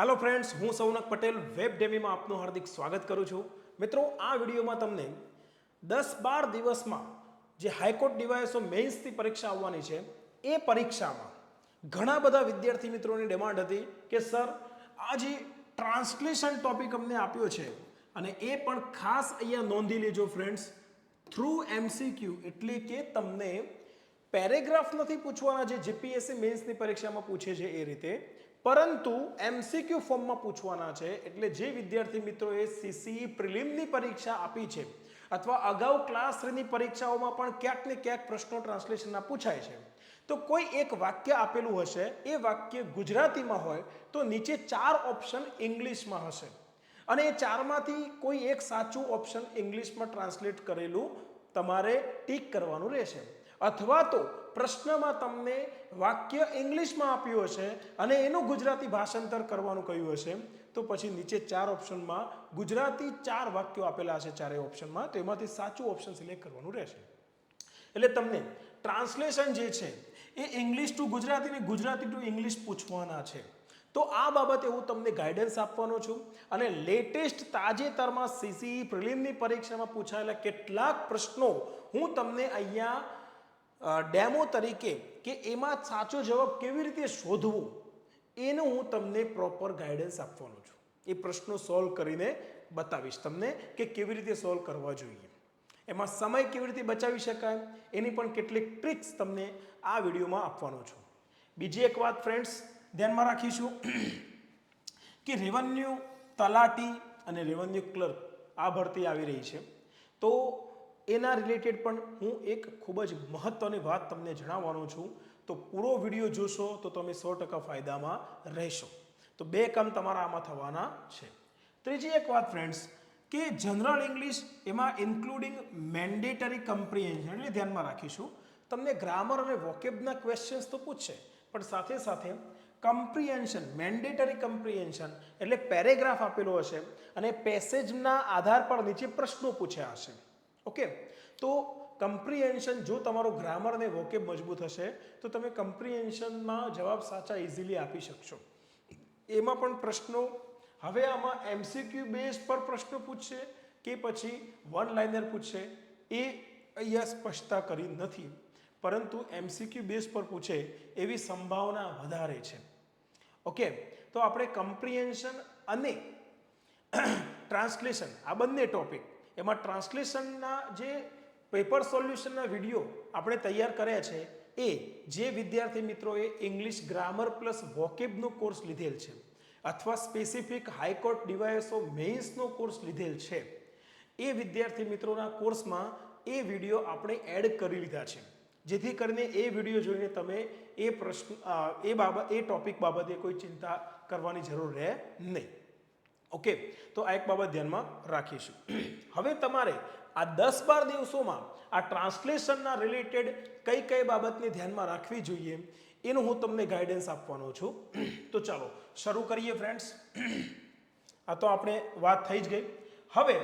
Hello friends હું Saunak Patel web ડેમીમાં આપનું હાર્દિક સ્વાગત કરું છું. મિત્રો, આ વિડીયોમાં તમને દસ બાર દિવસમાં જે હાઈકોર્ટ ડિવાઇસો મેઇન્સની પરીક્ષા આવવાની છે, એ પરીક્ષામાં ઘણા બધા વિદ્યાર્થી મિત્રોની ડિમાન્ડ હતી કે, સર, આ જે ટ્રાન્સલેશન ટોપિક અમને આપ્યો છે અને એ પણ ખાસ અહીંયા નોંધી લેજો ફ્રેન્ડ્સ થ્રુ એમસીક્યુ એટલે કે તમને પેરેગ્રાફ નથી પૂછવાના જે જીપીએસસી મેન્સની પરીક્ષામાં પૂછે છે એ રીતે પરંતુ એમસીક્યુ ફોર્મમાં પૂછવાના છે એટલે જે વિદ્યાર્થી મિત્રોએ સીસીઈ પ્રિલિમની પરીક્ષા આપી છે અથવા અગાઉ ક્લાસ થ્રીની પરીક્ષાઓમાં પણ ક્યાંક ને ક્યાંક પ્રશ્નો ટ્રાન્સલેશનના પૂછાય છે, તો કોઈ એક વાક્ય આપેલું હશે, એ વાક્ય ગુજરાતીમાં હોય તો નીચે ચાર ઓપ્શન ઇંગ્લિશમાં હશે અને એ ચારમાંથી કોઈ એક સાચું ઓપ્શન ઇંગ્લિશમાં ટ્રાન્સલેટ કરેલું તમારે ટીક કરવાનું રહેશે. અથવા તો પ્રશ્નમાં તમને વાક્ય ઇંગ્લિશમાં આપ્યું હશે અને એનું ગુજરાતી ભાષાંતર કરવાનું કહ્યું હશે. તો પછી નીચે ચાર ઓપ્શનમાં ગુજરાતી ચાર વાક્યો આપેલા હશે ચારેય ઓપ્શનમાં. તો એમાંથી સાચું ઓપ્શન સિલેક્ટ કરવાનું રહેશે. એટલે તમને ટ્રાન્સલેશન જે છે એ ઇંગ્લિશ ટુ ગુજરાતી ને ગુજરાતી ટુ ઇંગ્લિશ પૂછવાના છે. તો આ બાબતે હું તમને ગાઈડન્સ આપવાનો છું અને લેટેસ્ટ તાજેતરમાં સીસીઈ પ્રિલિમની પરીક્ષામાં પૂછાયેલા કેટલાક પ્રશ્નો હું તમને અહીંયા ડેમો તરીકે કે એમાં સાચો જવાબ કેવી રીતે શોધવો, એનું હું તમને પ્રોપર ગાઈડન્સ આપવાનો છું. એ પ્રશ્નો સોલ્વ કરીને બતાવીશ તમને કે કેવી રીતે સોલ્વ કરવા જોઈએ. એમાં સમય કેવી રીતે બચાવી શકાય, એની પણ કેટલીક ટ્રિક્સ તમને આ વિડીયોમાં આપવાનો છું. બીજી એક વાત ફ્રેન્ડ્સ ધ્યાનમાં રાખીશું કે રેવન્યુ તલાટી અને રેવન્યુ ક્લર્ક આ ભરતી આવી રહી છે. તો એના રિલેટેડ પણ હું એક ખૂબ જ મહત્ત્વની વાત તમને જણાવવાનો છું. તો પૂરો વીડિયો જોશો તો તમે સો ટકા ફાયદામાં રહેશો. તો બે કામ તમારા આમાં થવાના છે. ત્રીજી એક વાત ફ્રેન્ડ્સ કે જનરલ ઇંગ્લિશ એમાં ઇન્ક્લુડિંગ મેન્ડેટરી કમ્પ્રિહેન્શન એટલે ધ્યાનમાં રાખીશું. તમને ગ્રામર અને વોકેબના ક્વેશ્ચન્સ તો પૂછશે, પણ સાથે સાથે કમ્પ્રિહેન્શન મેન્ડેટરી કમ્પ્રિહેન્શન એટલે પેરેગ્રાફ આપેલો હશે અને પેસેજના આધાર પર નીચે પ્રશ્નો પૂછ્યા હશે. ઓકે તો કમ્પ્રિહેન્શન જો તમારો ગ્રામર અને વોકેબ મજબૂત હશે, તો તમે કમ્પ્રિહેન્શનમાં જવાબ સાચા ઇઝીલી આપી શકશો. એમાં પણ પ્રશ્નો, હવે આમાં એમસીક્યુ બેઝ પર પ્રશ્નો પૂછશે કે પછી વન લાઇનર પૂછશે, એ અહીંયા સ્પષ્ટતા કરી નથી. પરંતુ એમસીક્યુ બેઝ પર પૂછે, એવી સંભાવના વધારે છે. ઓકે તો આપણે કમ્પ્રિહેન્શન અને ટ્રાન્સલેશન આ બંને ટોપિક એમાં ટ્રાન્સલેશનના જે પેપર સોલ્યુશનના વીડિયો આપણે તૈયાર કર્યા છે, એ જે વિદ્યાર્થી મિત્રોએ ઇંગ્લિશ ગ્રામર પ્લસ વોકેબનો કોર્સ લીધેલ છે અથવા સ્પેસિફિક હાઈકોર્ટ ડિવાઇસો મેઇન્સનો કોર્સ લીધેલ છે, એ વિદ્યાર્થી મિત્રોના કોર્સમાં એ વીડિયો આપણે એડ કરી લીધા છે. જેથી કરીને એ વીડિયો જોઈને તમે એ પ્રશ્ન એ બાબત, એ ટોપિક બાબતે કોઈ ચિંતા કરવાની જરૂર રહે નહીં. ઓકે તો આ એક બાબત ધ્યાનમાં રાખીશું. હવે તમારે આ દસ બાર દિવસોમાં આ ટ્રાન્સલેશનના રિલેટેડ કઈ કઈ બાબતને ધ્યાનમાં રાખવી જોઈએ, એનું હું તમને ગાઈડન્સ આપવાનો છું. તો ચાલો, શરૂ કરીએ ફ્રેન્ડ્સ આ તો આપણે વાત થઈ જ ગઈ. હવે,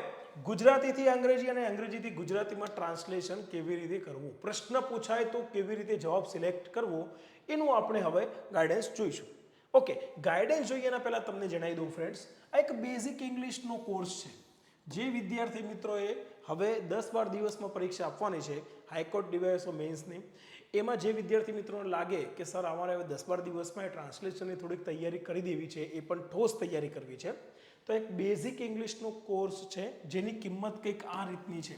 ગુજરાતીથી અંગ્રેજી અને અંગ્રેજીથી ગુજરાતીમાં ટ્રાન્સલેશન કેવી રીતે કરવું? પ્રશ્ન પૂછાય તો કેવી રીતે જવાબ સિલેક્ટ કરવો, એનું આપણે હવે ગાઈડન્સ જોઈશું. ઓકે ગાઈડન્સ જોઈએ એના પહેલાં તમને જણાવી દઉં ફ્રેન્ડ્સ એક બેઝિક ઇંગ્લિશનો કોર્સ છે. જે વિદ્યાર્થી મિત્રોએ હવે દસ બાર દિવસમાં પરીક્ષા આપવાની છે હાઈકોર્ટ ડિવાઇસો મેન્સની એમાં જે વિદ્યાર્થી મિત્રોને લાગે કે, સર, અમારે હવે દસ બાર દિવસમાં એ ટ્રાન્સલેશનની થોડીક તૈયારી કરી દેવી છે, એ પણ ઠોસ તૈયારી કરવી છે. તો એક બેઝિક ઇંગ્લિશનો કોર્સ છે, જેની કિંમત કંઈક આ રીતની છે.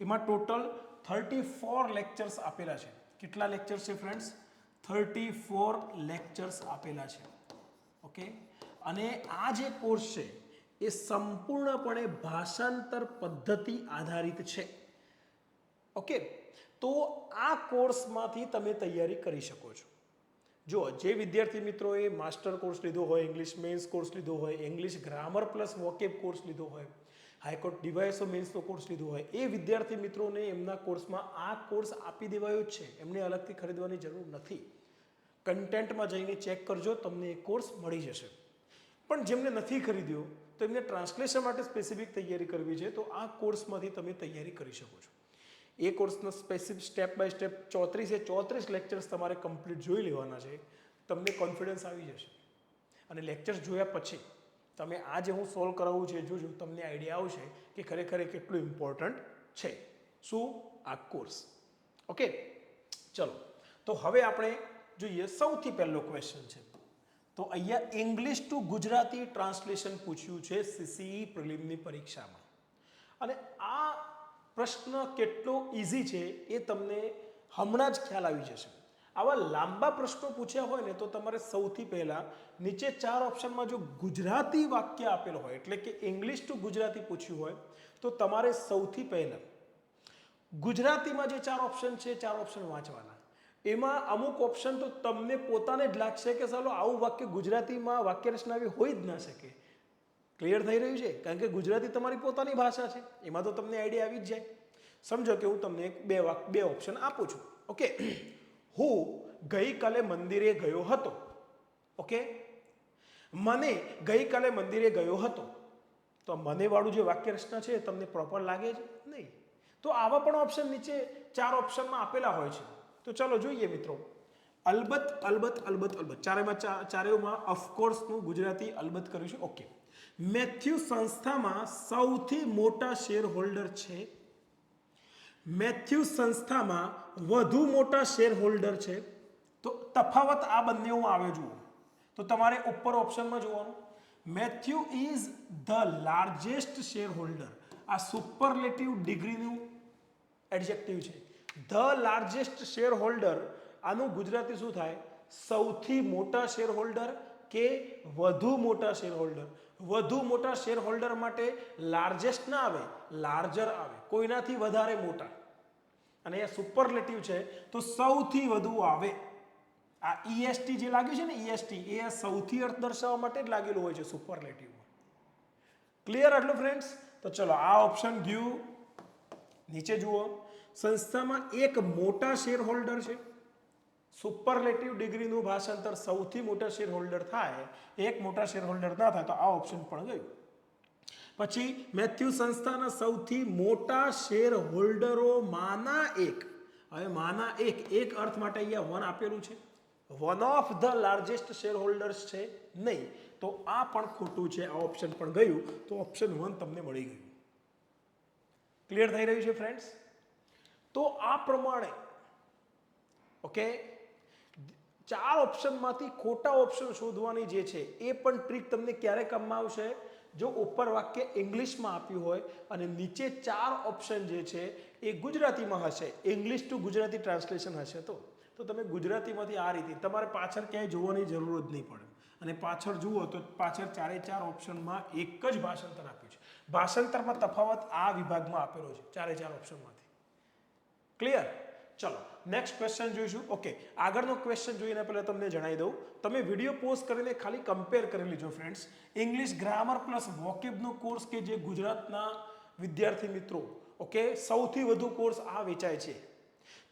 એમાં ટોટલ થર્ટી ફોર લેક્ચર્સ આપેલા છે. કેટલા લેક્ચર્સ છે ફ્રેન્ડ્સ થર્ટી ફોર લેક્ચર્સ આપેલા છે. ઓકે અને આ જે કોર્સ છે, એ સંપૂર્ણપણે ભાષાંતર પદ્ધતિ આધારિત છે. ઓકે તો આ કોર્સમાંથી તમે તૈયારી કરી શકો છો. જો જે વિદ્યાર્થી મિત્રોએ માસ્ટર કોર્સ લીધો હોય ઇંગ્લિશ મેન્સ કોર્સ લીધો હોય English grammar plus vocab course લીધો હોય હાઈકોર્ટ ડિવાઇસો મેન્સનો કોર્સ લીધો હોય, એ વિદ્યાર્થી મિત્રોને એમના કોર્સમાં આ કોર્સ આપી દેવાયો જ છે. એમને અલગથી ખરીદવાની જરૂર નથી. કન્ટેન્ટમાં જઈને ચેક કરજો, તમને એ કોર્સ મળી જશે. પણ જેમને નથી ખરીદ્યો, તો એમને ટ્રાન્સલેશન માટે સ્પેસિફિક તૈયારી કરવી છે, તો આ કોર્સમાંથી તમે તૈયારી કરી શકો છો. એ કોર્સના સ્પેસિફિક સ્ટેપ બાય સ્ટેપ ચોત્રીસે ચોત્રીસ લેક્ચર્સ તમારે કમ્પ્લીટ જોઈ લેવાના છે, તમને કોન્ફિડન્સ આવી જશે. અને લેક્ચર્સ જોયા પછી, તમે આ જે હું સોલ્વ કરાવું છે જોજો, તમને આઈડિયા આવશે કે ખરેખર એ કેટલું ઇમ્પોર્ટન્ટ છે. શું? આ કોર્સ ઓકે ચલો. તો હવે આપણે જોઈએ સૌથી પહેલો ક્વેશ્ચન છે. તો અહીંયા ઇંગ્લિશ ટુ ગુજરાતી ટ્રાન્સલેશન પૂછ્યું છે સીસીઈ પ્રિલિમની પરીક્ષામાં. અને આ પ્રશ્ન કેટલો ઇઝી છે એ તમને હમણાં જ ખ્યાલ આવી જશે. આવા લાંબા પ્રશ્નો પૂછ્યા હોય ને તો તમારે સૌથી પહેલાં નીચે ચાર ઓપ્શનમાં જો ગુજરાતી વાક્ય આપેલો હોય, એટલે કે ઇંગ્લિશ ટુ ગુજરાતી પૂછ્યું હોય, તો તમારે સૌથી પહેલાં ગુજરાતીમાં જે ચાર ઓપ્શન છે ચાર ઓપ્શન વાંચવાના. એમાં અમુક ઓપ્શન તો તમને પોતાને જ લાગશે કે ચાલો આવું વાક્ય ગુજરાતીમાં વાક્ય રચનાવી હોઈ જ ના શકે. ક્લિયર થઈ રહ્યું છે? કારણ કે ગુજરાતી તમારી પોતાની ભાષા છે. એમાં તો તમને આઈડિયા આવી જ જાય. સમજો કે હું તમને એક બે વાક, બે ઓપ્શન આપું છું. ઓકે હું ગઈકાલે મંદિરે ગયો હતો. ઓકે મને ગઈકાલે મંદિરે ગયો હતો. તો મને વાળું જે વાક્ય રચના છે તમને પ્રોપર લાગે છે? નહીં. તો આવા પણ ઓપ્શન નીચે ચાર ઓપ્શનમાં આપેલા હોય છે. તો ચલો જોઈએ મિત્રો. અલબત્ત અલબત્ત અલબત્ત અલબત્ત. ચારેમાં ચા- ચારેયમાં ઓફકોર્સનું ગુજરાતી અલબત્ત કર્યું છે ઓકે મેથ્યુ સંસ્થામાં સૌથી મોટા શેર હોલ્ડર છે. મેથ્યુ સંસ્થામાં વધુ મોટા શેર હોલ્ડર છે. તો તફાવત આ બંનેમાં આવે જુઓ. તો તમારે ઉપર ઓપ્શનમાં જોવાનું. Matthew is the largest shareholder આ સુપરલેટિવ ડિગ્રીનું એડજેક્ટિવ છે. ધ લાર્જેસ્ટ શેર હોલ્ડર આનું ગુજરાતી શું થાય? સૌથી મોટા શેર હોલ્ડર કે વધુ મોટા શેર હોલ્ડર વધુ મોટા શેર હોલ્ડર માટે લાર્જેસ્ટ ના આવે, લાર્જર આવે. કોઈનાથી વધારે મોટા? અને એ સુપરલેટિવ છે, તો સૌથી વધુ આવે. આ ઈએસટી જે લાગ્યું છે ને ઈએસટી એ સૌથી અર્થ દર્શાવવા માટે જ લાગેલું હોય છે સુપરલેટિવમાં ક્લિયર એટલું ફ્રેન્ડ્સ તો ચલો, આ ઓપ્શન ગયું. નીચે જુઓ. સંસ્થામાં એક મોટા શેર હોલ્ડર છે સુપરલેટિવ ડિગ્રીનું ભાષાંતર સૌથી મોટા શેર હોલ્ડર થાય, એક મોટા શેર હોલ્ડર ના થાય, તો આ ઓપ્શન પણ ગયું. પછી મેથ્યુ સંસ્થાના સૌથી મોટા શેર હોલ્ડરોમાંના એક. હવે માના એક એક અર્થ માટે અહીંયા વન આપેલું છે. One of the largest shareholders છે નહીં. તો આ પણ ખોટું છે, આ ઓપ્શન પણ ગયું. તો ઓપ્શન વન તમને મળી ગયું. ક્લિયર થઈ રહ્યું છે ફ્રેન્ડ્સ તો આ પ્રમાણે ઓકે ચાર ઓપ્શનમાંથી ખોટા ઓપ્શન શોધવાની જે છે, એ પણ ટ્રીક તમને ક્યારે કામમાં આવશે? જો ઉપર વાક્ય ઇંગ્લિશમાં આપ્યું હોય અને નીચે ચાર ઓપ્શન જે છે, એ ગુજરાતીમાં હશે. ઇંગ્લિશ ટુ ગુજરાતી ટ્રાન્સલેશન હશે તો. તો તમે ગુજરાતીમાંથી આ રીતે, તમારે પાછળ ક્યાંય જોવાની જરૂર જ નહીં પડે. અને પાછળ જુઓ તો પાછળ ચારે ચાર ઓપ્શનમાં એક જ ભાષાંતર આપ્યું છે. ભાષાંતરમાં તફાવત આ વિભાગમાં આપેલો છે, ચારે ચાર ઓપ્શનમાંથી. ક્લિયર ચલો નેક્સ્ટ ક્વેશ્ચન જોઈશું. ઓકે આગળનો ક્વેશ્ચન જોઈને પહેલાં તમને જણાવી દઉં. તમે વીડિયો પોસ્ટ કરીને ખાલી કમ્પેર કરી લીજો ફ્રેન્ડ્સ ઇંગ્લિશ ગ્રામર પ્લસ વોકેબનો કોર્સ કે જે ગુજરાતના વિદ્યાર્થી મિત્રો ઓકે સૌથી વધુ કોર્સ આ વેચાય છે.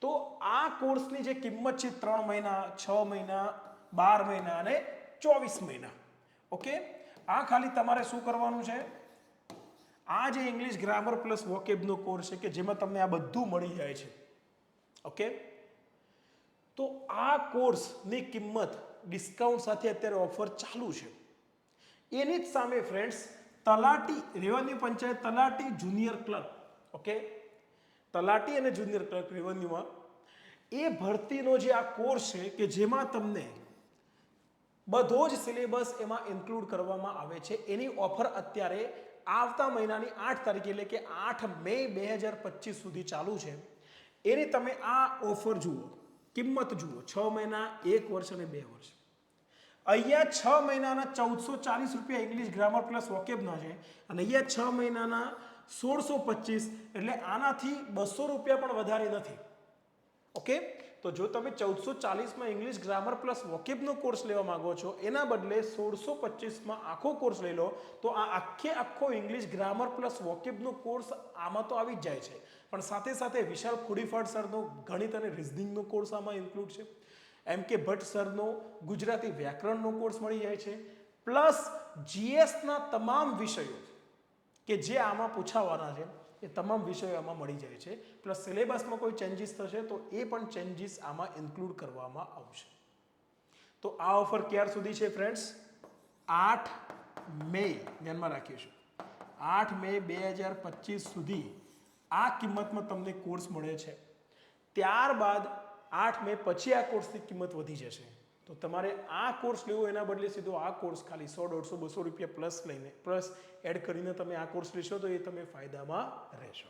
તો આ કોર્સની જે કિંમત છે ત્રણ મહિના, છ મહિના, બાર મહિના અને ચોવીસ મહિના ઓકે આ ખાલી તમારે શું કરવાનું છે? આ જે ઇંગ્લિશ ગ્રામર પ્લસ વોકેબનો કોર્સ છે કે જેમાં તમને આ બધું મળી જાય છે. ઓકે તો આ કોર્સની કિંમત ડિસ્કાઉન્ટ સાથે અત્યારે ઓફર ચાલુ છે. એની જ સામે ફ્રેન્ડ્સ તલાટી રેવન્યુ પંચાયત તલાટી જુનિયર ક્લર્ક ઓકે તલાટી અને જુનિયર ક્લર્ક રેવન્યુમાં એ ભરતીનો જે આ કોર્સ છે કે જેમાં તમને બધો જ સિલેબસ એમાં ઇન્ક્લુડ કરવામાં આવે છે. એની ઓફર અત્યારે આવતા મહિનાની આઠ તારીખ, એટલે કે આઠ મે બે હજાર પચીસ સુધી ચાલુ છે. એની તમે આ ઓફર જુઓ, કિંમત જુઓ, છ મહિના, એક વર્ષ અને બે વર્ષ. અહીંયા છ મહિનાના ચૌદસો ચાલીસ રૂપિયા ઇંગ્લિશ ગ્રામર પ્લસ વોકેબના છે. અને અહીંયા છ મહિનાના સોળસો પચીસ, એટલે આનાથી બસો રૂપિયા પણ વધારે નથી. ઓકે તો જો તમે ચૌદસો ચાલીસમાં ઇંગ્લિશ ગ્રામર પ્લસ વોકેબનો કોર્સ લેવા માંગો છો, એના બદલે સોળસો પચીસમાં આખો કોર્સ લઈ લો, તો આ આખે આખો ઇંગ્લિશ ગ્રામર પ્લસ વોકેબનો કોર્સ આમાં તો આવી જ જાય છે. પણ સાથે સાથે વિશાલ ખુડીફાડ સરનો ગણિત અને રિઝનિંગનો કોર્સ આમાં ઇન્ક્લુડ છે. એમ કે ભટ્ટ સરનો ગુજરાતી વ્યાકરણનો કોર્સ મળી જાય છે. પ્લસ જીએસના તમામ વિષયો કે જે આમાં પૂછાવાના છે એ તમામ વિષયો આમાં મળી જાય છે. પ્લસ સિલેબસમાં કોઈ ચેન્જીસ થશે તો એ પણ ચેન્જીસ આમાં ઇન્ક્લુડ કરવામાં આવશે. તો આ ઓફર ક્યાર સુધી છે ફ્રેન્ડ્સ આઠ મે, ધ્યાનમાં રાખીશું. આઠ મે બે હજાર પચીસ સુધી આ કિંમતમાં તમને કોર્સ મળે છે. ત્યારબાદ આઠ મે પછી આ કોર્સની કિંમત વધી જશે. તો તમારે આ કોર્સ લેવો એના બદલે સીધો આ કોર્સ ખાલી સો, દોઢસો, બસો રૂપિયા પ્લસ લઈને પ્લસ એડ કરીને તમે આ કોર્સ લેશો તો એ તમે ફાયદામાં રહેશો.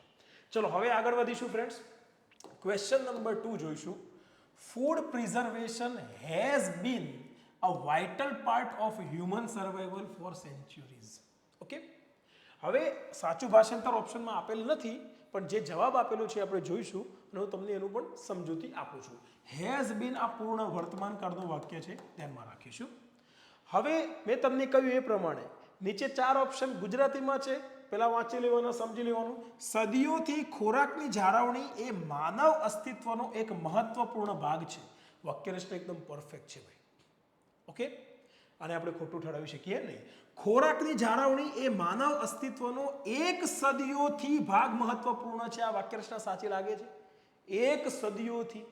ચલો, હવે આગળ વધીશું ફ્રેન્ડ્સ ક્વેશ્ચન નંબર ટુ જોઈશું. Food preservation has been a vital part of human survival for centuries okay હવે સાચું ભાષાંતર ઓપ્શનમાં આપેલ નથી, પણ જે જવાબ આપેલો છે આપણે જોઈશું અને હું તમને એનું પણ સમજૂતી આપું છું. હેઝ બીન આ પૂર્ણ વર્તમાન કાળનું વાક્ય છે, ધ્યાનમાં રાખીશું. હવે મેં તમને કહ્યું એ પ્રમાણે, નીચે ચાર ઓપ્શન ગુજરાતીમાં છે. પેલા વાંચી લેવાનું, સમજી લેવાનું. સદીઓથી ખોરાકની જાળવણી એ માનવ અસ્તિત્વનો એક મહત્વપૂર્ણ ભાગ છે. વાક્ય એકદમ પરફેક્ટ છે ભાઈ. ઓકે અને આપણે ખોટું ઠરાવી શકીએ નહીં. ખોરાકની જાળવણી એ માનવ અસ્તિત્વનો એક સદીઓથી ભાગ મહત્વપૂર્ણ છે. આ વાક્યરચના સાચી લાગે છે? એક સદીઓથી.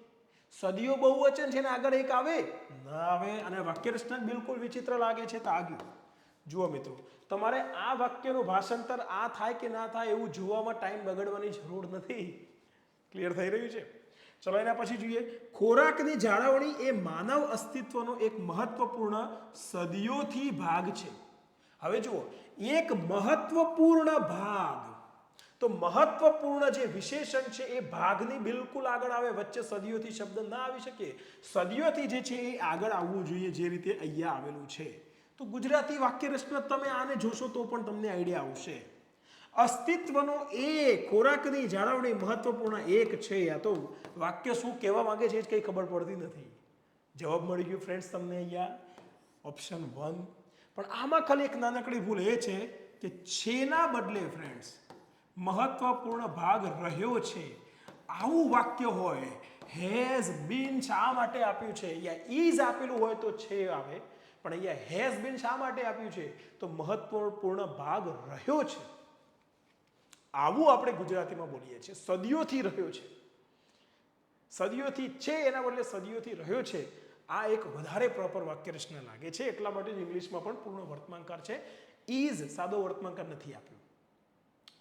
સદીઓ બહુવચન છે ને આગળ એક આવે? ના આવે અને વાક્ય રચના બિલકુલ વિચિત્ર લાગે છે તો આગળ જુઓ મિત્રો, તમારે આ વાક્યનું ભાષાંતર આ થાય કે ના થાય એવું જોવામાં ટાઈમ બગડવાની જરૂર નથી. ક્લિયર થઈ રહ્યું છે? ચલો એના પછી જોઈએ. ખોરાકની જાળવણી એ માનવ અસ્તિત્વનો એક મહત્વપૂર્ણ સદીઓથી ભાગ છે. હવે જુઓ, એક મહત્વપૂર્ણ ભાગ તો મહત્વપૂર્ણ જે વિશેષણ છે એ ભાગની બિલકુલ આગળ આવે, વચ્ચે સદીઓથી શબ્દ ના આવી શકે. સદીઓથી જે છે એ આગળ આવવું જોઈએ જે રીતે અહીંયા આવેલું છે. તો ગુજરાતી વાક્ય રચના તમે આને જોશો તો પણ તમને આઈડિયા આવશે. અસ્તિત્વનો એ ખોરાકની જાળવણી મહત્વપૂર્ણ એક છે. યા તો વાક્ય શું કહેવા માંગે છે એ જ કંઈ ખબર પડતી નથી. જવાબ મળી ગયો ફ્રેન્ડ્સ તમને અહીંયા. ઓપ્શન વન પણ આમાં ખાલી એક નાનકડી ભૂલ એ છે કે છેના બદલે ફ્રેન્ડ્સ મહત્વપૂર્ણ ભાગ રહ્યો છે. આવું વાક્ય હોય હેઝ બીન શા માટે આપ્યું છે? યા ઇઝ આપેલું હોય તો છે આવે, પણ અહીંયા હેઝ બીન શા માટે આપ્યું છે? તો મહત્વપૂર્ણ ભાગ રહ્યો છે. આવું આપણે ગુજરાતીમાં બોલીએ છીએ. સદીઓથી રહ્યો છે. સદીઓથી છે એના બદલે સદીઓથી રહ્યો છે. આ એક વધારે પ્રોપર વાક્ય રચના લાગે છે. એટલા માટે જ ઇંગ્લિશમાં પણ પૂર્ણ વર્તમાનકાર છે. ઇઝ સાદો વર્તમાનકાર નથી આપ્યું.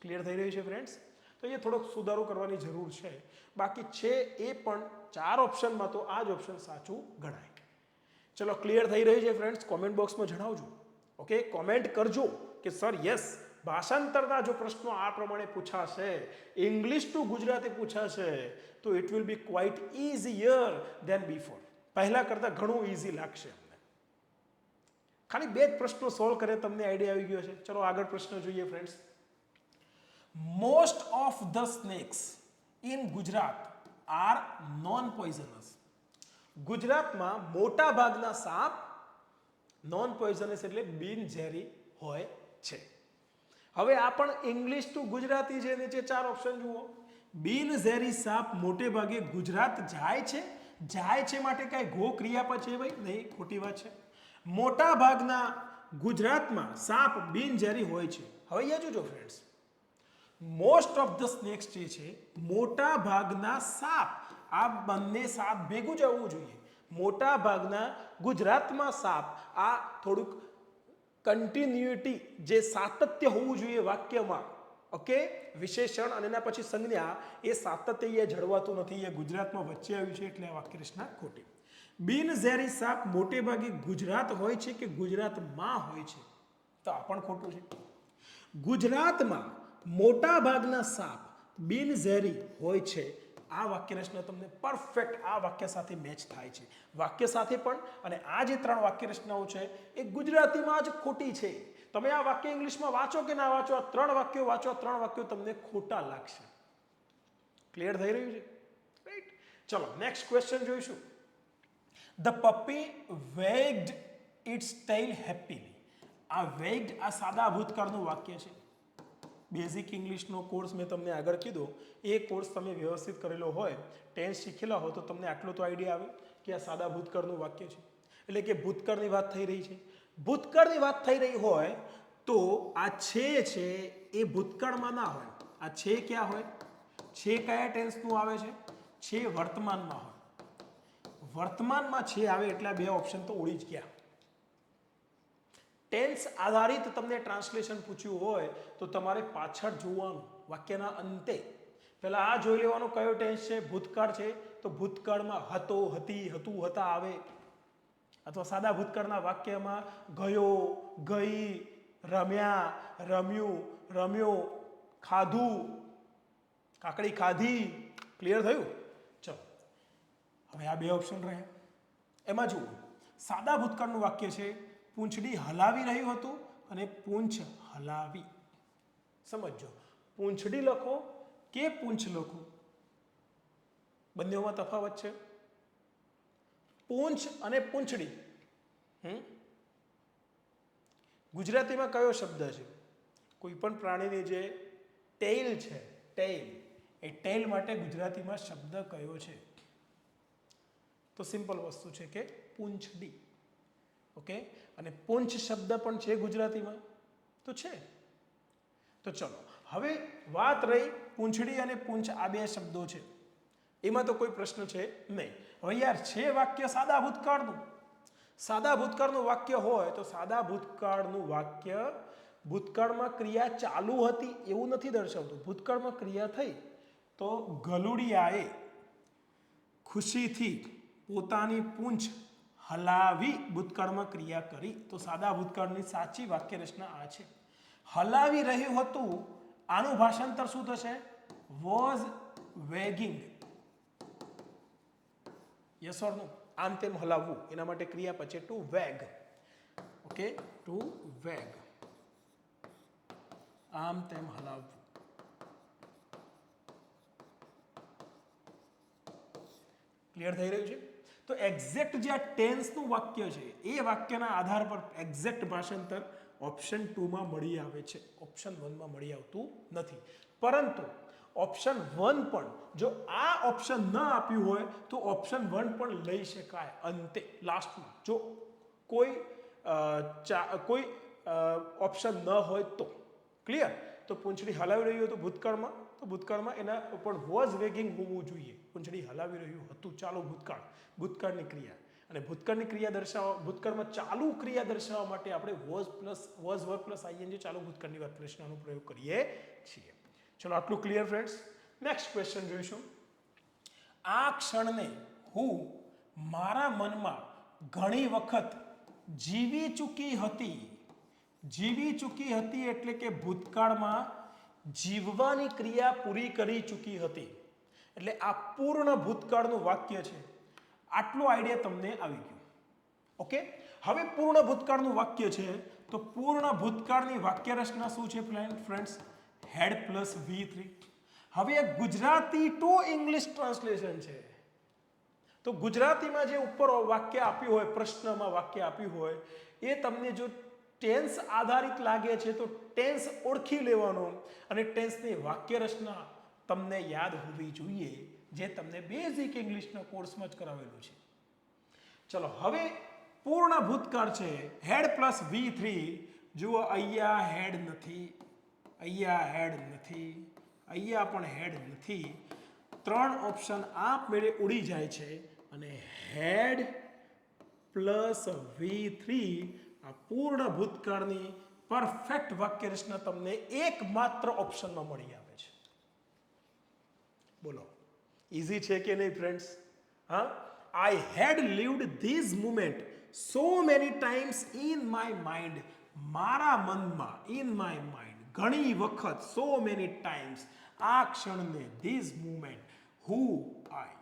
ક્લિયર થઈ રહ્યું છે ફ્રેન્ડ્સ તો એ થોડોક સુધારો કરવાની જરૂર છે. બાકી છે એ પણ ચાર ઓપ્શનમાં તો આ જ ઓપ્શન સાચું ગણાય. ચલો ક્લિયર થઈ રહ્યું છે ફ્રેન્ડ્સ કોમેન્ટ બોક્સમાં જણાવજો. ઓકે કોમેન્ટ કરજો કે સર યસ ભાષાંતરના જો પ્રશ્નો આ પ્રમાણે પૂછાશે ઇંગ્લિશ ટુ ગુજરાતી પૂછાશે, તો it will be quite easier than before પહેલાં કરતાં ઘણું ઇઝી લાગશે અમને. ખાલી બે જ પ્રશ્નો સોલ્વ કરે, તમને આઈડિયા આવી ગયો છે ચલો, આગળ પ્રશ્ન જોઈએ friends most of the snakes in Gujarat are non poisonous ગુજરાતમાં મોટા ભાગના સાપ નોન પોઈઝનસ એટલે બિનઝેરી હોય છે. હવે આ પણ ઇંગ્લિશ ટુ ગુજરાતી છે, નીચે ચાર ઓપ્શન જુઓ. બિનઝેરી સાપ મોટે ભાગે ગુજરાત જાય છે. જાય છે માટે કાંઈ ઘો ક્રિયા છે ભાઈ? નહીં, ખોટી વાત છે. મોટા ભાગના ગુજરાતમાં સાપ બિનઝેરી હોય છે. હવે અહીંયા જોજો friends most of the snakes જે છે, મોટા ભાગના સાપ, આ બંને સાપ ભેગું જ આવવું જોઈએ. મોટા ભાગના ગુજરાતમાં સાપ, આ થોડુંક કન્ટિન્યુટી જે સાતત્ય હોવું જોઈએ વાક્યમાં ઓકે વિશેષણ અને એના પછી સંજ્ઞા, એ સાતત્ય એ જળવાતું નથી, એ ગુજરાતમાં વચ્ચે આવ્યું છે એટલે આ વાક્ય રચના ખોટી. બિન ઝેરી સાપ મોટે ભાગે ગુજરાત હોય છે કે ગુજરાતમાં હોય છે? તો આ પણ ખોટું છે. ગુજરાતમાં મોટા ભાગના સાપ બિનઝેરી હોય છે. આ વાક્ય રચના તમને પરફેક્ટ આ વાક્ય સાથે મેચ થાય છે. વાક્ય સાથે પણ અને આ જે ત્રણ વાક્ય રચનાઓ છે એ ગુજરાતીમાં જ ખોટી છે. તમે આ વાક્ય ઇંગ્લિશમાં વાંચો કે ના વાંચો, આ ત્રણ વાક્યો વાંચો, આ ત્રણ વાક્યો તમને ખોટા લાગશે. ક્લિયર થઈ રહ્યું છે? રાઈટ ચલો નેક્સ્ટ ક્વેશ્ચન જોઈશું. The puppy wagged its tail happily આ વેગ્ડ આ સાદા ભૂતકાળનું વાક્ય છે. બેઝિક ઇંગ્લિશનો કોર્સ મેં તમને આગળ કીધો, એ કોર્સ તમે વ્યવસ્થિત કરેલો હોય ટેન્સ શીખેલા હો તો તમને આટલો તો આઈડિયા આવે કે આ સાદા ભૂતકાળનું વાક્ય છે. એટલે કે ભૂતકાળની વાત થઈ રહી છે. ભૂતકાળની વાત થઈ રહી હોય તો આ છે છે એ ભૂતકાળમાં ના હોય. આ છે ક્યાં હોય? છે કયા ટેન્સનું આવે છે? છે વર્તમાનમાં હોય. વર્તમાનમાં છે આવે એટલા બે ઓપ્શન તો ઉડી જ ગયા. ટેન્સ આધારિત તમને ટ્રાન્સલેશન પૂછ્યું હોય તો તમારે પાછળ જોવાનું, વાક્યના અંતે. પહેલાં આ જોઈ લેવાનો કયો ટેન્સ છે, ભૂતકાળ છે, તો ભૂતકાળમાં હતો, હતી, હતું, હતા, આવે. અથવા સાદા ભૂતકાળના વાક્યમાં ગયો, ગઈ, રમ્યા, રમ્યું, રમ્યો, ખાધું, કાકડી ખાધી. ક્લિયર થયું? ચલો. હવે આ બે ઓપ્શન રહ્યા એમાં જુઓ. સાદા ભૂતકાળનું વાક્ય છે પૂંછડી હલાવી રહ્યું હતું અને પૂંછ હલાવી. સમજો પૂંછડી લખો કે પૂંછ લખો? બંનેમાં તફાવત છે? પૂંછ અને પૂંછડી. હમ? ગુજરાતીમાં કયો શબ્દ છે? કોઈ પણ પ્રાણીની જે ટેલ છે ટેલ એ ટેલ માટે ગુજરાતીમાં શબ્દ કયો છે? તો સિમ્પલ વસ્તુ છે કે પૂંછડી. ઓકે? અને પુંછ શબ્દ પણ છે ગુજરાતીમાં? તો છે. તો ચલો, હવે વાત રહી પૂંછડી અને પૂંછ આ બે શબ્દો છે. એમાં તો કોઈ પ્રશ્ન છે નહીં. હવે યાર, છે વાક્ય સાદા ભૂતકાળનું? સાદા ભૂતકાળનું વાક્ય હોય તો સાદા ભૂતકાળનું વાક્ય ભૂતકાળમાં ક્રિયા ચાલુ હતી એવું નથી દર્શાવતું. ભૂતકાળમાં ક્રિયા થઈ તો ગલુડિયાએ ખુશીથી પોતાની પૂંછ હલાવી ભૂતકાળમાં ક્રિયા કરી. તો સાદા ભૂતકાળની સાચી વાક્ય રચના આ છે. હલાવી રહ્યું હતું આનું ભાષાંતર શું થશે? વોઝ વેગિંગ યસ ઓર નો આમ તેમ હલાવવું. એના માટે ક્રિયા પછી ટુ વેગ ઓકે ટુ વેગ આમ તેમ હલાવવું. ક્લિયર થઈ રહ્યું છે? તો એક્ઝેક્ટ જે આ ટેન્સનું વાક્ય છે, એ વાક્યના આધાર પર એક્ઝેક્ટ ભાષાંતર ઓપ્શન ટુમાં મળી આવે છે. ઓપ્શન વનમાં મળી આવતું નથી. પરંતુ ઓપ્શન વન પણ જો આ ઓપ્શન ન આપ્યું હોય, તો ઓપ્શન વન પણ લઈ શકાય અંતે લાસ્ટમાં જો કોઈ કોઈ ઓપ્શન ન હોય તો. ક્લિયર તો પૂંછડી હલાવી રહ્યું હતું ભૂતકાળમાં. તો ભૂતકાળમાં એના ઉપર વોઝ વેગિંગ હોવું જોઈએ. પૂંછડી હલાવી રહ્યું હતું. ચાલુ ભૂતકાળ. ભૂતકાળની ક્રિયા. અને ભૂતકાળની ક્રિયા દર્શાવવા, ભૂતકાળમાં ચાલુ ક્રિયા દર્શાવવા માટે આપણે was plus was work plus ING ચાલુ ભૂતકાળની વાત પ્રશ્નનો પ્રયોગ કરીએ છીએ. ચલો આટલું ક્લિયર ફ્રેન્ડ્સ નેક્સ્ટ ક્વેશ્ચન જોઈશું. આ ક્ષણને હું મારા મનમાં ઘણી વખત જીવી ચૂકી હતી. જીવી ચૂકી હતી એટલે કે ભૂતકાળમાં જીવવાની ક્રિયા પૂરી કરી ચૂકી હતી. એટલે આ પૂર્ણ ભૂતકાળનું વાક્ય છે. આટલો આઈડિયા તમને આવી ગયો. ઓકે હવે પૂર્ણ ભૂતકાળનું વાક્ય છે. તો પૂર્ણ ભૂતકાળની વાક્ય રચના શું છે friends had plus V three હવે આ ગુજરાતી ટુ ઇંગ્લિશ ટ્રાન્સલેશન છે. તો ગુજરાતીમાં જે ઉપર વાક્ય આપ્યું હોય, પ્રશ્નમાં વાક્ય આપ્યું હોય, એ તમને જો ટેન્સ આધારિત લાગે છે તો ટેન્સ ઓળખી લેવાનો અને ટેન્સની વાક્ય રચના તમને યાદ હોવી જોઈએ જે તમને બેઝિક ઇંગ્લિશના કોર્સમાં જ કરાવેલું છે. ચલો, હવે પૂર્ણ ભૂતકાળ છે. Had plus V three. જુઓ, અહીંયા હેડ નથી, અહીંયા હેડ નથી, અહીંયા પણ હેડ નથી. ત્રણ ઓપ્શન આપમેળે ઉડી જાય છે અને હેડ પ્લસ વી થ્રી આ પૂર્ણ ભૂતકાળની પરફેક્ટ વાક્ય રચના તમને એકમાત્ર ઓપ્શનમાં મળી આવે છે. બોલો. ઇઝી છે કે નહીં ફ્રેન્ડ્સ હા? I had lived these moment so many times in my mind મારા મનમાં ઇન માય માઇન્ડ ઘણી વખત સો મેની ટાઈમ્સ આ ક્ષણને ધીઝ મુમેન્ટ હુ આઈ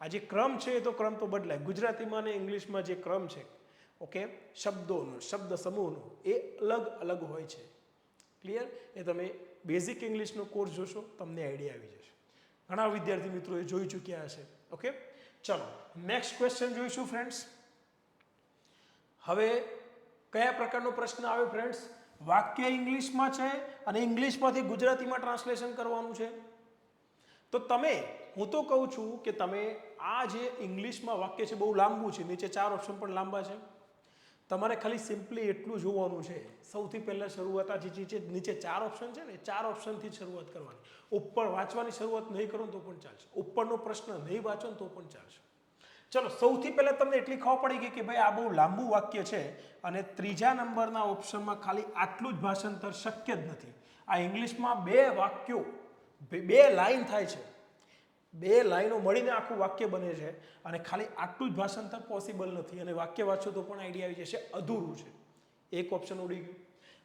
આ જે ક્રમ છે એ તો ક્રમ તો બદલાય. ગુજરાતીમાં અને ઇંગ્લિશમાં જે ક્રમ છે ઓકે? શબ્દોનું, શબ્દ સમૂહનું એ અલગ અલગ હોય છે. ક્લિયર એ તમે બેઝિક ઇંગ્લિશનો કોર્સ જોશો, તમને આઈડિયા આવી જશે. ઘણા વિદ્યાર્થી મિત્રો એ જોઈ ચૂક્યા હશે. ઓકે? ચલો નેક્સ્ટ ક્વેશ્ચન જોઈશું ફ્રેન્ડ્સ હવે કયા પ્રકારનો પ્રશ્ન આવે ફ્રેન્ડ્સ વાક્ય ઇંગ્લિશમાં છે અને ઇંગ્લિશમાંથી ગુજરાતીમાં ટ્રાન્સલેશન કરવાનું છે. તો તમે, હું તો કહું છું કે તમે આ જે ઇંગ્લિશમાં વાક્ય છે બહુ લાંબુ છે, નીચે ચાર ઓપ્શન પણ લાંબા છે. તમારે ખાલી સિમ્પલી એટલું જોવાનું છે. સૌથી પહેલાં શરૂઆત આ જે નીચે ચાર ઓપ્શન છે ને, ચાર ઓપ્શનથી શરૂઆત કરવાની. ઉપર વાંચવાની શરૂઆત નહીં કરો તો પણ ચાલશે. ઉપરનો પ્રશ્ન નહીં વાંચો તો પણ ચાલશે. ચલો, સૌથી પહેલાં તમને એટલી ખબર પડી ગઈ કે ભાઈ આ બહુ લાંબુ વાક્ય છે અને ત્રીજા નંબરના ઓપ્શનમાં ખાલી આટલું જ ભાષાંતર શક્ય જ નથી. આ ઇંગ્લિશમાં બે વાક્યો, બે- લાઈન થાય છે. બે લાઈનો મળીને આખું વાક્ય બને છે અને ખાલી આટલું જ ભાષાંતર પોસિબલ નથી. અને વાક્ય વાંચો તો પણ આઈડિયા આવી જશે. અધૂરું છે. એક ઓપ્શન ઉડી ગયું.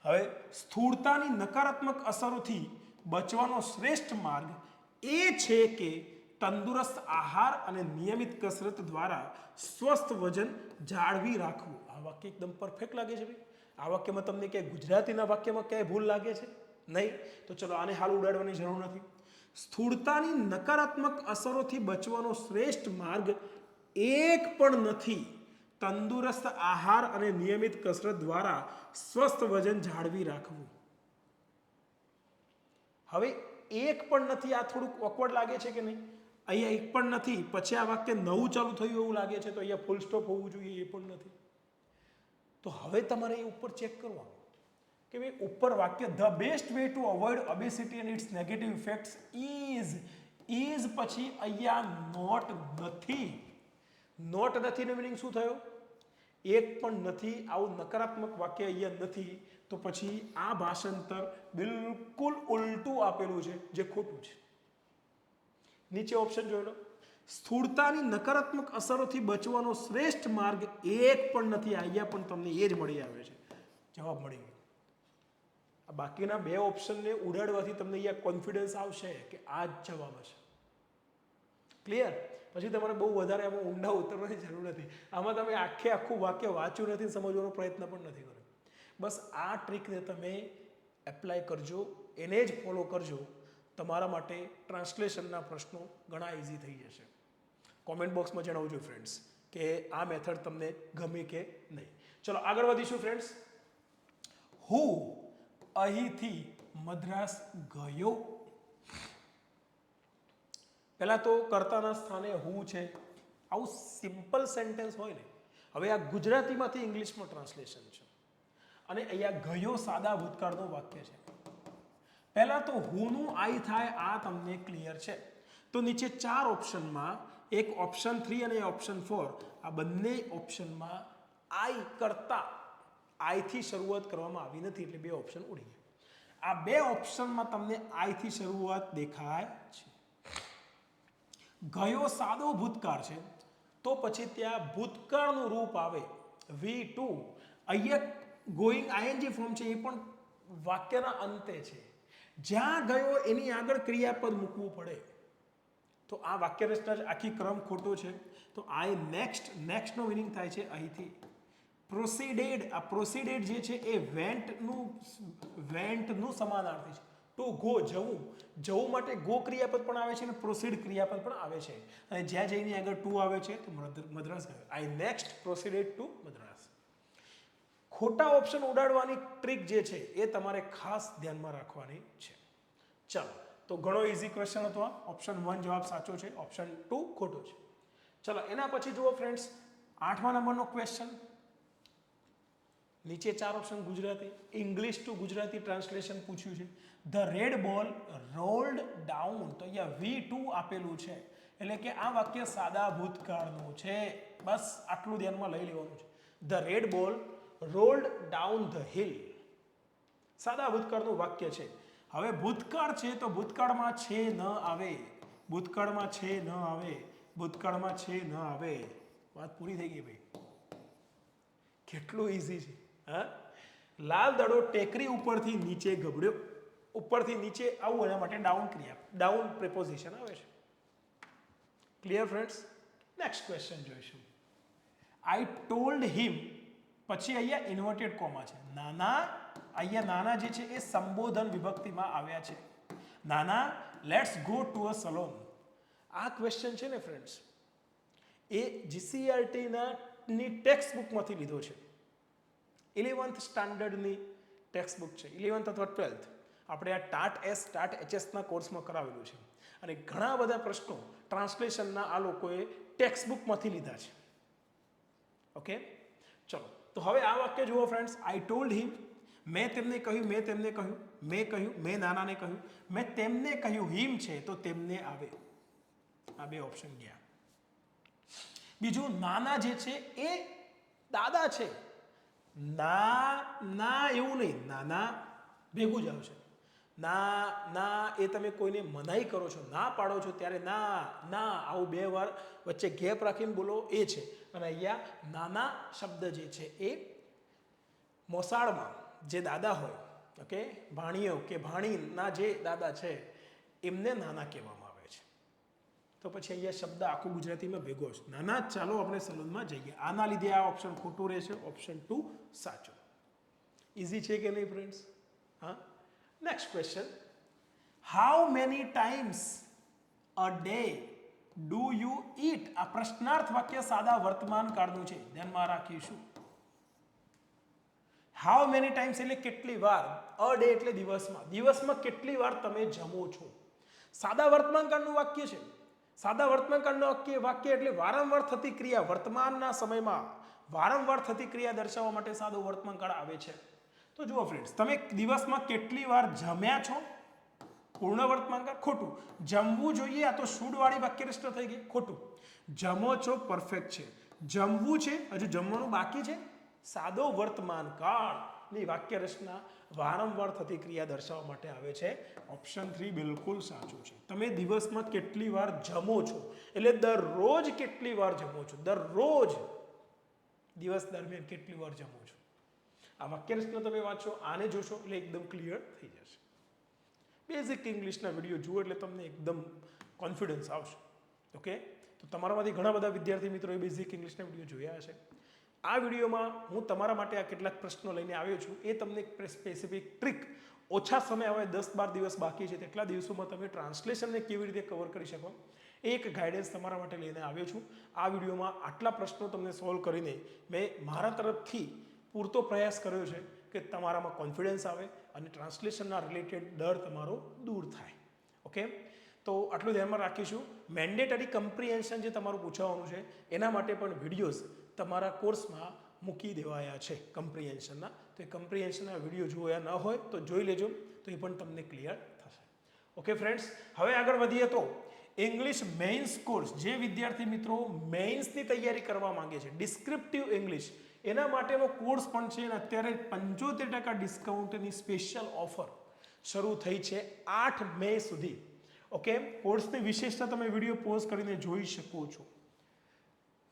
હવે સ્થૂળતાની નકારાત્મક અસરોથી બચવાનો શ્રેષ્ઠ માર્ગ એ છે કે તંદુરસ્ત આહાર અને નિયમિત કસરત દ્વારા સ્વસ્થ વજન જાળવી રાખવું. આ વાક્ય એકદમ પરફેક્ટ લાગે છે ભાઈ. આ વાક્યમાં તમને ક્યાંય ગુજરાતીના વાક્યમાં ક્યાંય ભૂલ લાગે છે? નહીં? તો ચલો આને હાલ ઉડાડવાની જરૂર નથી. સ્થૂળતાની નકારાત્મક અસરોથી બચવાનો શ્રેષ્ઠ માર્ગ એક પણ નથી. તંદુરસ્ત આહાર અને નિયમિત કસરત દ્વારા સ્વસ્થ વજન જાળવી રાખવું. હવે એક પણ નથી, આ થોડુંક ઓકવર્ડ લાગે છે કે નહીં? અહીંયા એક પણ નથી, પછી આ વાક્ય નવું ચાલુ થયું એવું લાગે છે, તો અહીંયા ફૂલ સ્ટોપ હોવું જોઈએ, એ પણ નથી. તો હવે તમારે એ ઉપર ચેક કરવાનું. કે ભાઈ ઉપર વાક્ય the best way to avoid obesity and its negative effects is is પછી અહીંયા નોટ નથી. નોટ નથી મિનિંગ શું થયો? એક પણ નથી, આવું નકારાત્મક વાક્ય અહીંયા નથી. તો પછી આ ભાષાંતર બિલકુલ ઉલટું આપેલું છે, જે ખોટું છે. નીચે ઓપ્શન જોઈ લો. સ્થૂળતાની નકારાત્મક અસરોથી બચવાનો શ્રેષ્ઠ માર્ગ એક પણ નથી. અહીંયા પણ તમને એ જ મળી આવે છે. જવાબ મળી ગયો. બાકીના બે ઓપ્શનને ઉડાડવાથી તમને અહીંયા કોન્ફિડન્સ આવશે કે આ જ જવાબ હશે. ક્લિયર પછી તમારે બહુ વધારે આમાં ઊંડા ઉતરવાની જરૂર નથી. આમાં તમે આખે આખું વાક્ય વાંચ્યું નથી સમજવાનો પ્રયત્ન પણ નથી કર્યો. બસ આ ટ્રીકને તમે એપ્લાય કરજો, એને જ ફોલો કરજો. તમારા માટે ટ્રાન્સલેશનના પ્રશ્નો ઘણા ઇઝી થઈ જશે. કોમેન્ટ બોક્સમાં જણાવજો ફ્રેન્ડ્સ કે આ મેથડ તમને ગમે કે નહીં. ચલો આગળ વધીશું ફ્રેન્ડ્સ હું અહીંથી મદ્રાસ ગયો. પહેલાં તો કર્તાના સ્થાને હું છે, આવું સિમ્પલ સેન્ટેન્સ હોય ને, હવે આ ગુજરાતીમાંથી ઇંગ્લિશમાં ટ્રાન્સલેશન છે. અને અહીંયા ગયો સાદા ભૂતકાળનું વાક્ય છે. પહેલાં તો હુંનું આઈ થાય, આ તમને ક્લિયર છે. તો નીચે ચાર ઓપ્શનમાં એક ઓપ્શન થ્રી અને ઓપ્શન ફોર આ બંને ઓપ્શનમાં આઈ કરતા. આઈથી શરૂઆત કરવામાં આવી નથી એટલે બે ઓપ્શન ઉડી ગયા. આ બે ઓપ્શનમાં તમને આઈથી શરૂઆત દેખાય છે. ગયો સાદો ભૂતકાળ છે, તો પછી ત્યાં ભૂતકાળનું રૂપ આવે. વી ટુ, અહીંયા ગોઈંગ આઈએનજી ફોર્મ છે, એ પણ વાક્યના અંતે છે. જ્યાં ગયો એની આગળ ક્રિયાપદ મૂકવું પડે. તો આ વાક્ય રચના આખી ક્રમ ખોટો છે. તો આ નેક્સ્ટ નેક્સ્ટનો મિનિંગ થાય છે અહીંથી. પ્રોસીડેડ, આ પ્રોસીડેડ જે છે એ વેન્ટનું વેન્ટનું સમાનાર્થી છે. ટુ ગો જવું. જવું માટે ગો ક્રિયાપદ પણ આવે છે અને પ્રોસીડ ક્રિયાપદ પણ આવે છે. અને જ્યાં જઈને આગળ ટુ આવે છે તો મદ્ર- મદ્રાસ ગયો. I next proceeded to Madras. ખોટા ઓપ્શન ઉડાડવાની ટ્રીક જે છે એ તમારે ખાસ ધ્યાનમાં રાખવાની છે. ચાલો, તો ઘણો ઇઝી ક્વેશ્ચન હતો ઓપ્શન વન જવાબ સાચો છે ઓપ્શન ટુ ખોટો છે. ચલો, એના પછી જુઓ ફ્રેન્ડ્સ આઠમા નંબરનો ક્વેશ્ચન નીચે ચાર option Gujarati English to Gujarati translation પૂછ્યું છે. The red ball rolled down તો અહીંયા વી ટુ આપેલું છે. એટલે કે આ વાક્ય સાદા ભૂતકાળનું છે. બસ આટલું ધ્યાનમાં લઈ લેવાનું છે. The red ball rolled down the hill સાદા ભૂતકાળનું વાક્ય છે. હવે ભૂતકાળ છે તો ભૂતકાળમાં છે ન આવે. ભૂતકાળમાં છે ન આવે. ભૂતકાળમાં છે ન આવે. વાત પૂરી થઈ ગઈ ભાઈ. કેટલું ઇઝી છે. હા? લાલ દડો ટેકરી ઉપરથી નીચે ગબડ્યો. ઉપરથી નીચે આવું એના માટે ડાઉન ક્રિયા. ડાઉન પ્રિપોઝિશન આવે છે. ક્લિયર ફ્રેન્ડ્સ નેક્સ્ટ ક્વેશ્ચન જોઈશું. આઈ ટોલ્ડ હિમ પછી અહીંયા ઇન્વર્ટેડ કોમા છે. નાના, અહીંયા નાના જે છે એ સંબોધન વિભક્તિમાં આવ્યા છે. નાના let's go to a salon આ ક્વેશ્ચન છે ને ફ્રેન્ડ્સ એ જીસીઆરટીના ની ટેક્સ્ટ બુકમાંથી લીધો છે. ઇલેવન્થ સ્ટાન્ડર્ડની ટેક્સ્ટ બુક છે, ઇલેવન્થ અથવા ટ્વેલ્થ. આપણે આ ટાટ એસ, ટાટ એચએસના કોર્સમાં કરાવેલું છે. અને ઘણા બધા પ્રશ્નો ટ્રાન્સલેશનના આ લોકોએ ટેક્સ્ટ બુકમાંથી લીધા છે. ઓકે? ચલો. તો હવે આ વાક્ય જુઓ ફ્રેન્ડ્સ આઈ ટોલ્ડ હિમ મેં તેમને કહ્યું, મેં તેમને કહ્યું, મેં કહ્યું, મેં નાનાને કહ્યું, મેં તેમને કહ્યું હિમ છે, તો તેમને આવે. આ બે ઓપ્શન ગયા. બીજું, નાના જે છે એ દાદા છે. ના ના એવું નહીં. નાના ભેગું જ આવશે. ના ના એ તમે કોઈને મનાઈ કરો છો, ના પાડો છો ત્યારે ના ના, આવું બે વાર વચ્ચે ગેપ રાખીને બોલો એ છે. અને અહીંયા નાના શબ્દ જે છે એ મોસાળમાં જે દાદા હોય, ઓકે, ભાણીઓ કે ભાણીના જે દાદા છે, એમને નાના કહેવામાં તો પછી અહીંયા શબ્દ આખું ગુજરાતીમાં ભેગો છે. નાના ચાલો આપણે સલૂનમાં જઈએ. આના લીધે આ ઓપ્શન ખોટું રહેશે. ઓપ્શન ટુ સાચો. ઇઝી છે કે નહીં ફ્રેન્ડ્સ હા? Next question how many times a day do you eat આ પ્રશ્નાર્થ વાક્ય સાદા વર્તમાન કાળનું છે. ધ્યાનમાં રાખીશું. હાઉ મેની ટાઈમ્સ એટલે કેટલી વાર? અ ડે એટલે દિવસમાં. દિવસમાં કેટલી વાર તમે જમો છો? સાદા વર્તમાન કાળનું વાક્ય છે. સાદા વર્તમાનકાળનો વાક્ય એટલે વારંવાર થતી ક્રિયા વર્તમાનના સમયમાં વારંવાર થતી ક્રિયા દર્શાવવા માટે સાદો વર્તમાન કાળ આવે છે. તો જુઓ ફ્રેન્ડ્સ તમે દિવસમાં કેટલી વાર જમ્યા છો? પૂર્ણ વર્તમાન કાળ? ખોટું. જમવું જોઈએ, આ તો સૂડવાળી વાક્ય રચના થઈ ગઈ. ખોટું. જમો છો પરફેક્ટ છે. જમવું છે, હજુ જમવાનું બાકી છે? સાદો વર્તમાન કાળની વાક્ય રચના વારંવાર થતી ક્રિયા દર્શાવવા માટે આવે છે. ઓપ્શન થ્રી બિલકુલ સાચું છે. તમે દિવસમાં કેટલી વાર જમો છો? એટલે દરરોજ કેટલી વાર જમો છો? દરરોજ દિવસ દરમિયાન કેટલી વાર જમો છો? આ વાક્ય રચના તમે વાંચો, આને જોશો એટલે એકદમ ક્લિયર થઈ જશે. બેઝિક ઇંગ્લિશના વીડિયો જુઓ એટલે તમને એકદમ કોન્ફિડન્સ આવશે. ઓકે તો તમારામાંથી ઘણા બધા વિદ્યાર્થી મિત્રોએ બેઝિક ઇંગ્લિશના વીડિયો જોયા હશે. આ વિડીયોમાં હું તમારા માટે આ કેટલાક પ્રશ્નો લઈને આવ્યો છું. એ તમને એક સ્પેસિફિક ટ્રીક ઓછા સમય હવે દસ બાર દિવસ બાકી છે, તેટલા દિવસોમાં તમે ટ્રાન્સલેશનને કેવી રીતે કવર કરી શકો? એક ગાઈડન્સ તમારા માટે લઈને આવ્યો છું. આ વિડીયોમાં આટલા પ્રશ્નો તમને સોલ્વ કરીને મેં મારા તરફથી પૂરતો પ્રયાસ કર્યો છે કે તમારામાં કોન્ફિડન્સ આવે અને ટ્રાન્સલેશનના રિલેટેડ ડર તમારો દૂર થાય. ઓકે? તો આટલું ધ્યાનમાં રાખીશું. મેન્ડેટરી કમ્પ્રિહેન્શન જે તમારું પૂછવાનું છે, એના માટે પણ વિડીયોઝ તમારા કોર્સમાં મૂકી દેવાયા છે કમ્પ્રિહેન્શનના તો એ કમ્પ્રિહેન્શનના વીડિયો જોયા ન હોય તો જોઈ લેજો, તો એ પણ તમને ક્લિયર થશે. ઓકે ફ્રેન્ડ્સ હવે આગળ વધીએ તો ઇંગ્લિશ મેઇન્સ કોર્સ જે વિદ્યાર્થી મિત્રો મેઇન્સની તૈયારી કરવા માંગે છે ડિસ્ક્રિપ્ટિવ ઇંગ્લિશ એના માટેનો કોર્સ પણ છે અને અત્યારે પંચોતેર ટકા ડિસ્કાઉન્ટની સ્પેશિયલ ઓફર શરૂ થઈ છે આઠ મે સુધી. ઓકે કોર્સની વિશેષતા તમે વીડિયો પોઝ કરીને જોઈ શકો છો.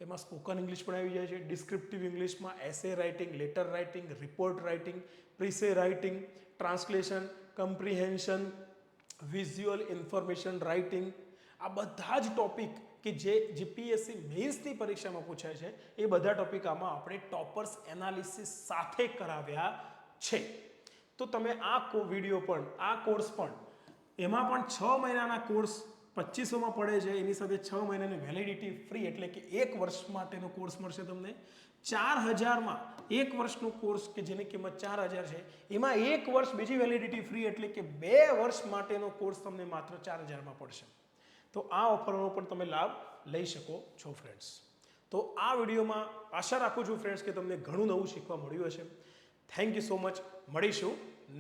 એમાં સ્પોકન ઇંગ્લિશ પણ આવી જાય છે, ડિસ્ક્રિપ્ટિવ ઇંગ્લિશમાં essay writing letter writing report writing precis writing translation comprehension visual information writing આ બધા જ ટોપિક કે જે જીપીએસસી મેઇન્સની પરીક્ષામાં પૂછાય છે, એ બધા ટોપિક આમાં આપણે ટોપર્સ એનાલિસિસ સાથે કરાવ્યા છે. તો તમે આ વીડિયો પણ, આ કોર્સ પણ, એમાં પણ છ મહિનાના કોર્સ પચીસોમાં પડે છે, એની સાથે છ મહિનાની વેલિડિટી ફ્રી એટલે કે એક વર્ષ માટેનો કોર્સ મળશે તમને. ચાર હજારમાં એક વર્ષનો કોર્સ કે જેની કિંમત ચાર હજાર છે, એમાં એક વર્ષ બીજી વેલિડિટી ફ્રી એટલે કે બે વર્ષ માટેનો કોર્સ તમને માત્ર ચાર હજારમાં પડશે. તો આ ઓફરનો પણ તમે લાભ લઈ શકો છો ફ્રેન્ડ્સ તો આ વિડીયોમાં આશા રાખું છું ફ્રેન્ડ્સ કે તમને ઘણું નવું શીખવા મળ્યું હશે. થેન્ક યુ સો મચ મળીશું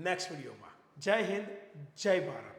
નેક્સ્ટ વિડીયોમાં. જય હિન્દ, જય ભારત.